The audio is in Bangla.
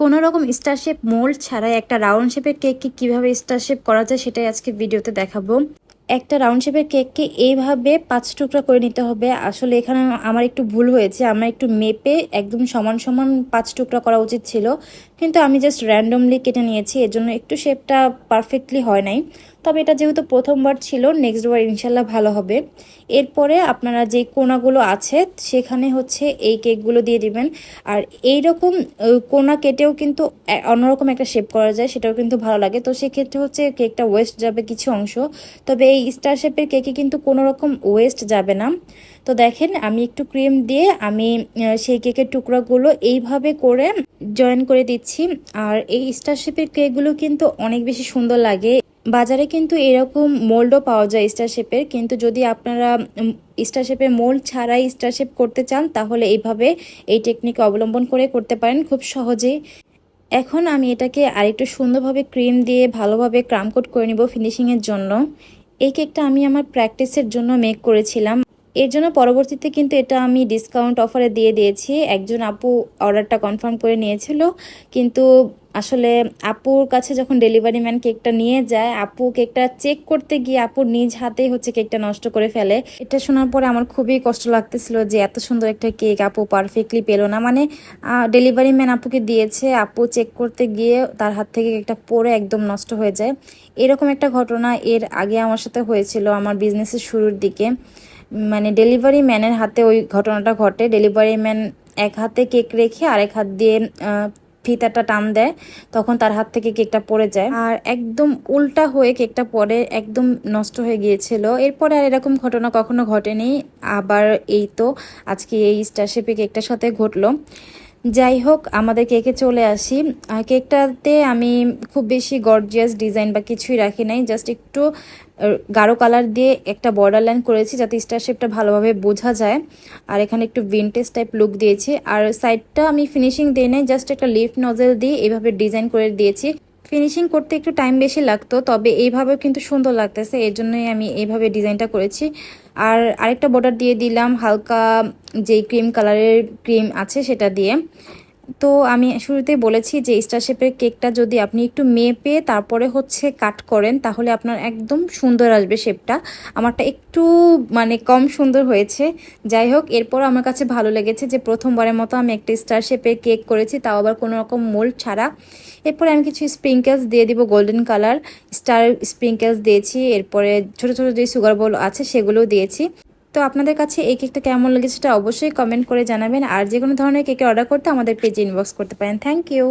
কোনো রকম স্টার শেপ মোল্ড ছাড়াই একটা রাউন্ড শেপের কেককে কীভাবে স্টার শেপ করা যায় সেটাই আজকে ভিডিওতে দেখাবো। একটা রাউন্ড শেপের কেককে এইভাবে পাঁচ টুকরা করে নিতে হবে। আসলে এখানে আমার একটু ভুল হয়েছে, আমার একটু মেপে একদম সমান সমান পাঁচ টুকরা করা উচিত ছিল। কিন্তু আমি জাস্ট র্যান্ডমলি কেটে নিয়েছি, এর জন্য একটু শেপটা পারফেক্টলি হয় নাই। তবে এটা যেহেতু প্রথমবার ছিল নেক্সট বার ইনশাল্লাহ ভালো হবে। এরপরে আপনারা যে কোনাগুলো আছে, সেখানে হচ্ছে এই কেকগুলো দিয়ে দিবেন। আর এই রকম কোনা কেটেও কিন্তু অন্যরকম একটা শেপ করা যায়, সেটাও কিন্তু ভালো লাগে। তো সেক্ষেত্রে হচ্ছে কেকটা ওয়েস্ট যাবে কিছু অংশ। তবে এই স্টার শেপের কেকে কিন্তু কোনো রকম ওয়েস্ট যাবে না। তো দেখেন, আমি একটু ক্রিম দিয়ে আমি সেই কেকের টুকরাগুলো এইভাবে করে জয়েন করে দিচ্ছি। আর এই স্টার শেপের কেকগুলো কিন্তু অনেক বেশি সুন্দর লাগে। বাজারে কিন্তু এরকম মোল্ডও পাওয়া যায় স্টার শেপের কিন্তু যদি আপনারা স্টার শেপের মোল্ড ছাড়াই স্টার শেপ করতে চান, তাহলে এইভাবে এই টেকনিক অবলম্বন করে করতে পারেন খুব সহজেই। এখন আমি এটাকে আরেকটু সুন্দরভাবে ক্রিম দিয়ে ভালোভাবে ক্রাম কোট করে নিব ফিনিশিংয়ের জন্য। এই কেকটা আমি আমার প্র্যাকটিসের জন্য মেক করেছিলাম। এর জন্য পরবর্তীতে কিন্তু এটা আমি ডিসকাউন্ট অফারে দিয়ে দিয়েছি। একজন আপু অর্ডারটা কনফার্ম করে নিয়েছিল। কিন্তু আসলে আপুর কাছে যখন ডেলিভারি ম্যান কেকটা নিয়ে যায়, আপু কেকটা চেক করতে গিয়ে আপুর নিজ হাতেই হচ্ছে কেকটা নষ্ট করে ফেলে। এটা শোনার পরে আমার খুবই কষ্ট লাগতেছিল যে এত সুন্দর একটা কেক আপু পারফেক্টলি পেল না। মানে ডেলিভারি ম্যান আপুকে দিয়েছে, আপু চেক করতে গিয়ে তার হাত থেকে কেকটা পরে একদম নষ্ট হয়ে যায়। এরকম একটা ঘটনা এর আগে আমার সাথে হয়েছিল আমার বিজনেসের শুরুর দিকে। মানে ডেলিভারি ম্যানের হাতে ওই ঘটনাটা ঘটে। ডেলিভারি ম্যান এক হাতে কেক রেখে আরেক হাত দিয়ে ফিতাটা টান দেয়, তখন তার হাত থেকে কেকটা পড়ে যায়। আর একদম উল্টা হয়ে কেকটা পরে একদম নষ্ট হয়ে গিয়েছিল। এরপরে আর এরকম ঘটনা কখনো ঘটেনি। আবার এই তো, আজকে এই স্টার শেপে কেকটার সাথে ঘটলো। যাই হোক আমাদের কেকে চলে আসি। কেকটাতে আমি খুব বেশি গর্জিয়াস ডিজাইন বা কিছুই রাখি নাই জাস্ট একটু গাঢ় কালার দিয়ে একটা বর্ডার লাইন করেছি যাতে স্টার শেপটা ভালোভাবে বোঝা যায়। আর এখানে একটু ভিনটেজ টাইপ লুক দিয়েছি। আর সাইডটা আমি ফিনিশিং দিয়ে নাই জাস্ট একটা লিফট নজেল দিয়ে এভাবে ডিজাইন করে দিয়েছি। ফিনিশিং করতে একটু টাইম বেশি লাগতো, তবে এইভাবেও কিন্তু সুন্দর লাগতেছে, এর জন্যই আমি এইভাবে ডিজাইনটা করেছি। আর আরেকটা বর্ডার দিয়ে দিলাম হালকা যেই ক্রিম কালারের ক্রিম আছে সেটা দিয়ে। তো আমি শুরুতে বলেছি যে স্টার শেপের কেকটা যদি আপনি একটু মেপে তারপরে হচ্ছে কাট করেন, তাহলে আপনার একদম সুন্দর আসবে শেপটা আমারটা একটু মানে কম সুন্দর হয়েছে। যাই হোক এরপর আমার কাছে ভালো লেগেছে যে প্রথমবারের মতো আমি একটা স্টার শেপের কেক করেছি, তাও আবার কোনো রকম মোল্ড ছাড়া। এরপরে আমি কিছু স্প্রিঙ্কেলস দিয়ে দিব গোল্ডেন কালার স্টার স্প্রিঙ্কেলস দিয়েছি, এরপরে ছোট ছোট যে সুগার বল আছে, সেগুলোও দিয়েছি। তো আপনাদের কাছে এই কেকটা কেমন লেগেছে সেটা অবশ্যই কমেন্ট করে জানাবেন। আর যে কোনো ধরনের কেকে অর্ডার করতে আমাদের পেজে ইনবক্স করতে পারেন। Thank you